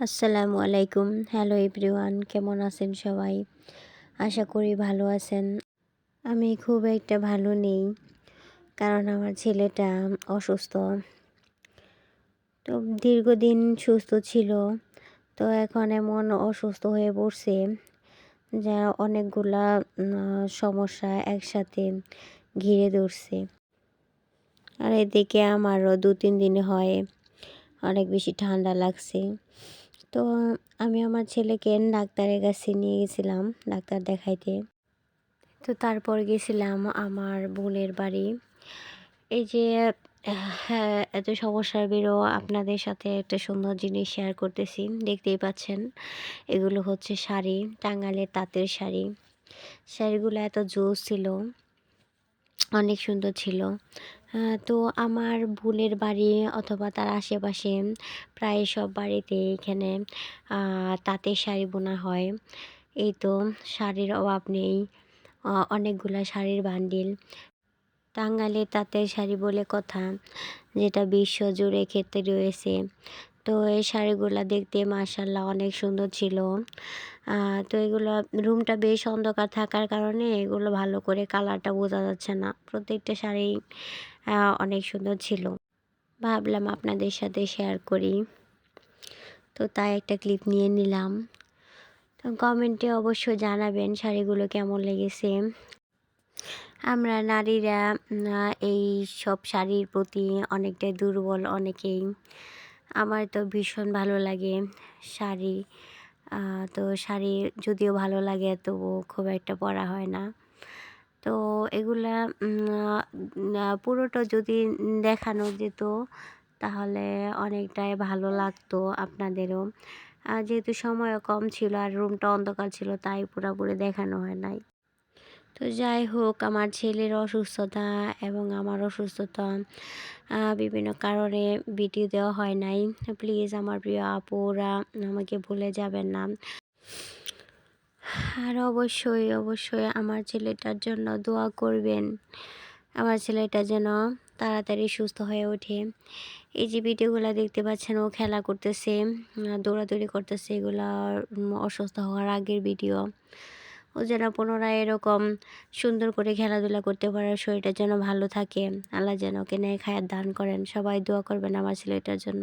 আসসালামু আলাইকুম। Hello everyone কেমন আছেন সবাই? আশা করি ভালো আছেন। আমি খুব একটা ভালো নেই, কারণ আমার ছেলেটা অসুস্থ। তো দীর্ঘদিন সুস্থ ছিল, তো এখন এমন অসুস্থ হয়ে পড়ছে যা অনেকগুলা সমস্যা একসাথে ঘিরে ধরছে। আর এদিকে আমারও দু তিন দিন হয়, অনেক বেশি ঠান্ডা লাগছে। তো আমি আমার ছেলেকে ডাক্তারের কাছে নিয়ে গেছিলাম ডাক্তার দেখাইতে। তো তারপর গেছিলাম আমার বোনের বাড়ি। এই যে হ্যাঁ এত সমস্যার বেরো, আপনাদের সাথে একটা সুন্দর জিনিস শেয়ার করতেছি, দেখতেই পাচ্ছেন। এগুলো হচ্ছে শাড়ি টাঙ্গালের তাঁতের শাড়ি। শাড়িগুলো এত জোস ছিল। অনেক সুন্দর ছিল। তো আমার বোনের বাড়ি অথবা তার আশেপাশে প্রায় সব বাড়িতে এখানে তাঁতের শাড়ি বোনা হয়। এই তো শাড়ির অভাব নেই অনেকগুলা শাড়ির বান্ডিল। টাঙ্গালে তাঁতের শাড়ি বলে কথা, যেটা বিশ্ব জুড়ে ক্ষেত্রে রয়েছে। তো এই শাড়িগুলো দেখতে মার্শাল্লাহ অনেক সুন্দর ছিল। তো এগুলো রুমটা বেশ অন্ধকার থাকার কারণে এগুলো ভালো করে কালারটা বোঝা যাচ্ছে না। প্রত্যেকটা শাড়ি অনেক সুন্দর ছিল। ভাবলাম আপনাদের সাথে শেয়ার করি। তো তাই একটা ক্লিপ নিয়ে নিলাম। তো কমেন্টে অবশ্যই জানাবেন শাড়িগুলো কেমন লেগেছে। আমরা নারীরা এই সব শাড়ির প্রতি অনেকটাই দুর্বল অনেকেই। আমার তো ভীষণ ভালো লাগে শাড়ি। তো শাড়ি যদিও ভালো লাগে তবু খুব একটা পরা হয় না। তো এগুলা পুরোটা যদি দেখানো যেত, তাহলে অনেকটাই ভালো লাগতো আপনাদেরও। যেহেতু সময়ও কম ছিল আর রুমটা অন্ধকার ছিল, তাই পুরোপুরি দেখানো হয় নাই। তো যাই হোক, আমার ছেলের অসুস্থতা এবং আমার অসুস্থতা বিভিন্ন কারণে ভিডিও দেওয়া হয় নাই। প্লিজ আমার প্রিয় আপুরা আমাকে ভুলে যাবেন না। আর অবশ্যই অবশ্যই আমার ছেলেটার জন্য দোয়া করবেন। আমার ছেলেটা যেন তাড়াতাড়ি সুস্থ হয়ে ওঠে। এই যে ভিডিওগুলো দেখতে পাচ্ছেন, ও খেলা করতেছে, দৌড়াদৌড়ি করতেছে, এগুলো অসুস্থ হওয়ার আগের ভিডিও। ও যেন পুনরায় এরকম সুন্দর করে খেলাধুলা করতে পারে শরীরটা যেন ভালো থাকে। আল্লাহ যেন ওকে নেয় খায়ার দান করেন। সবাই দোয়া করবেন আমার ছেলেটার জন্য।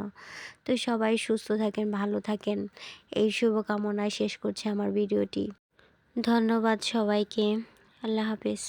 তো সবাই সুস্থ থাকেন, ভালো থাকেন। এই শুভকামনায় শেষ করছে আমার ভিডিওটি। ধন্যবাদ সবাইকে। আল্লাহ হাফিজ।